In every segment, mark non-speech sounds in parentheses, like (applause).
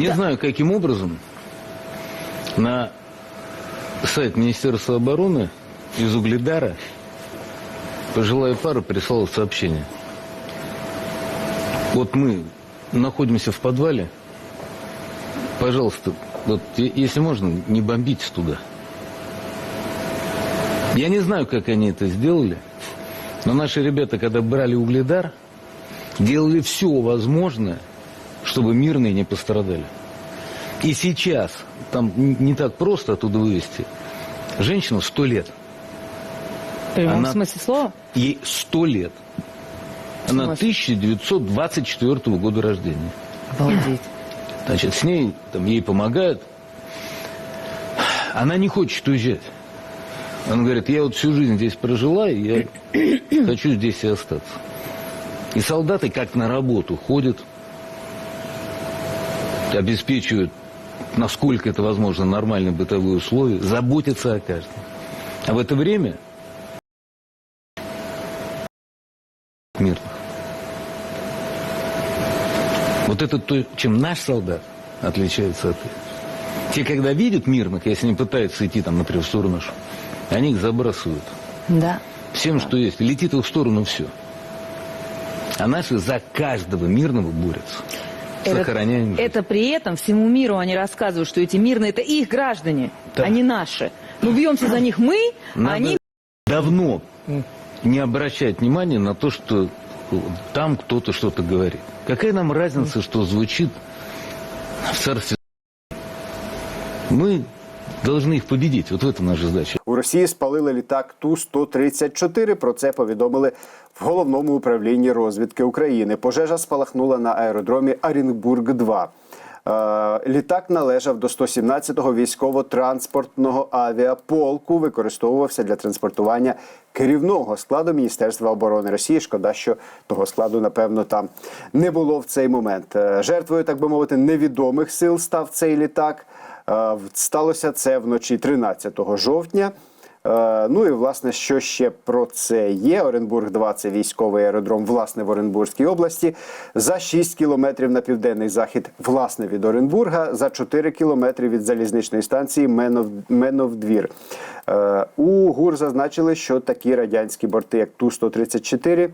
Не знаю, каким образом на сайт Министерства обороны из Угледара пожилая пара прислала сообщение. Вот мы находимся в подвале. Пожалуйста, вот если можно, не бомбите туда. Я не знаю, как они это сделали, но наши ребята, когда брали Угледар, делали все возможное, чтобы мирные не пострадали. И сейчас, там не так просто оттуда вывести, женщину 100 лет. В прямом Она- смысле слова? Ей 100 лет. Она смысле? 1924 года рождения. Обалдеть. Значит, с ней, там, ей помогают. Она не хочет уезжать. Она говорит, я вот всю жизнь здесь прожила, и я (clears throat) хочу здесь и остаться. И солдаты как на работу ходят, обеспечивают, насколько это возможно, нормальные бытовые условия, заботятся о каждом. А в это время мирных. Вот это то, чем наш солдат отличается от их. Те, когда видят мирных, если они пытаются идти, там, например, в сторону, они их забрасывают. Да. Всем, что есть. Летит в их сторону все. А наши за каждого мирного борются. Сохраняем жизнь. это при этом всему миру они рассказывают, что эти мирные это их граждане, Да. а не наши. Мы бьемся за них мы, а Надо они давно не обращать внимания на то, что там кто-то что-то говорит. Какая нам разница, что звучит в царстве? Мы должны их победить. Вот в этом наша задача. У Росії спалили літак Ту-134. Про це повідомили в головному управлінні розвідки України. Пожежа спалахнула на аеродромі Оренбург-2. Е, Літак належав до 117-го військово-транспортного авіаполку, використовувався для транспортування керівного складу Міністерства оборони Росії. Шкода, що того складу, напевно, там не було в цей момент. Е, Жертвою, так би мовити, невідомих сил став цей літак. Сталося це вночі 13 жовтня. Е, Ну і власне, що ще про це є? Оренбург 2 це військовий аеродром, власне, в Оренбурзькій області. За 6 кілометрів на південний захід, власне, від Оренбурга, за 4 кілометри від залізничної станції Менов, Меновдвір. Е, У ГУР зазначили, що такі радянські борти, як Ту-134,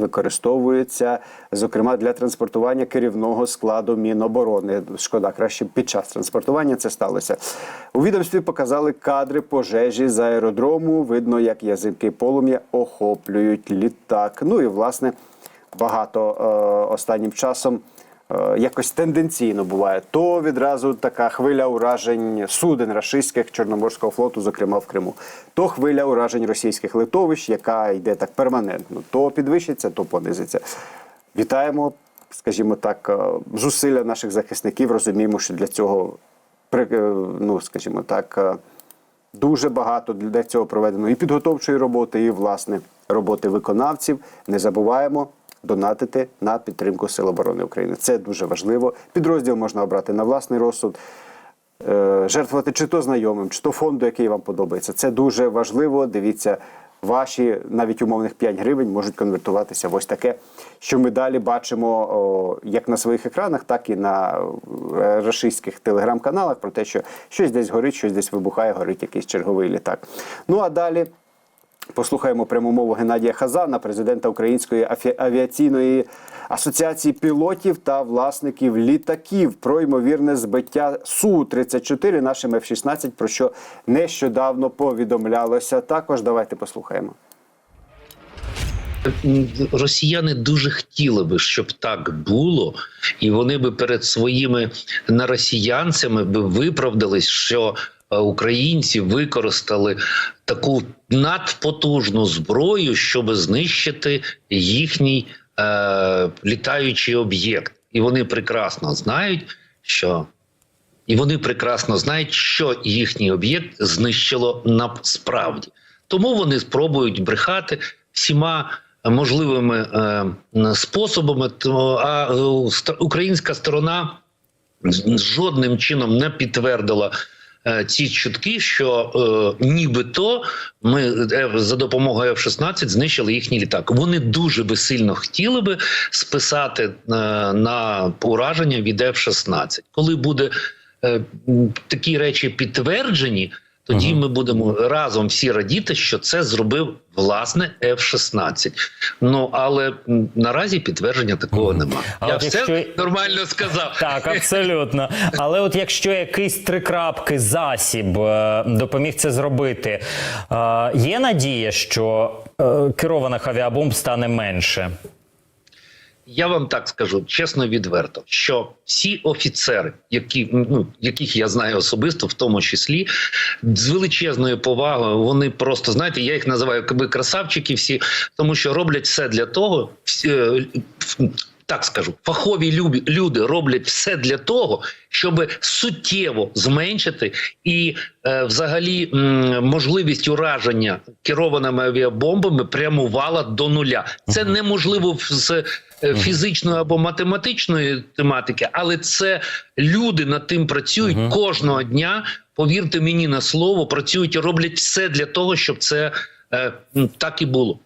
використовується, зокрема, для транспортування керівного складу Міноборони. Шкода, краще під час транспортування це сталося. У відомстві показали кадри пожежі з аеродрому. Видно, як язики полум'я охоплюють літак. Ну і власне багато е, останнім часом. Е, Якось тенденційно буває. То відразу така хвиля уражень суден рашистських Чорноморського флоту, зокрема в Криму, то хвиля уражень російських литовищ, яка йде так перманентно. То підвищиться, то понизиться. Вітаємо, скажімо так, е, зусилля наших захисників. Розуміємо, що для цього е, ну, скажімо так. Дуже багато для цього проведено і підготовчої роботи, і власне роботи виконавців. Не забуваємо донатити на підтримку Сил оборони України. Це дуже важливо. Підрозділ можна обрати на власний розсуд. Е, Жертвувати чи то знайомим, чи то фонду, який вам подобається. Це дуже важливо. Дивіться, ваші навіть умовних 5 гривень можуть конвертуватися в ось таке, що ми далі бачимо як на своїх екранах, так і на е, рашистських телеграм-каналах про те, що щось десь горить, щось десь вибухає, горить якийсь черговий літак. Ну а далі. Послухаємо пряму мову Геннадія Хазана, президента Української авіаційної асоціації пілотів та власників літаків про ймовірне збиття су 34 нашим F-16, про що нещодавно повідомлялося. Також давайте послухаємо. Росіяни дуже хотіли би, щоб так було, і вони би перед своїми наросіянцями би виправдались, що українці використали таку надпотужну зброю, щоб знищити їхній е, літаючий об'єкт. І вони прекрасно знають, що і вони прекрасно знають, що їхній об'єкт знищило насправді. Тому вони спробують брехати всіма можливими е, способами. А е, українська сторона жодним чином не підтвердила е, ці чутки, що е, нібито ми е, за допомогою F-16 знищили їхній літак. Вони дуже би сильно хотіли би списати е, на ураження від F-16. Коли буде е, такі речі підтверджені, тоді ми будемо разом всі радіти, що це зробив власне F-16. Ну але наразі підтвердження такого немає. Я все якщо- нормально сказав. Так, абсолютно. Але от якщо якийсь трикрапки засіб е, допоміг це зробити, е, є надія, що е, керованих авіабомб стане менше. Я вам так скажу чесно, відверто, що всі офіцери, які ну яких я знаю особисто, в тому числі з величезною повагою, вони просто знаєте, я їх називаю якби красавчики, всі тому, що роблять все для того, всі, е, так скажу, фахові люди роблять все для того, щоб суттєво зменшити і е, взагалі м, можливість ураження керованими авіабомбами прямувала до нуля. Це неможливо з фізичної або математичної тематики, але це люди над тим працюють кожного дня. Повірте мені на слово, працюють і роблять все для того, щоб це е, так і було.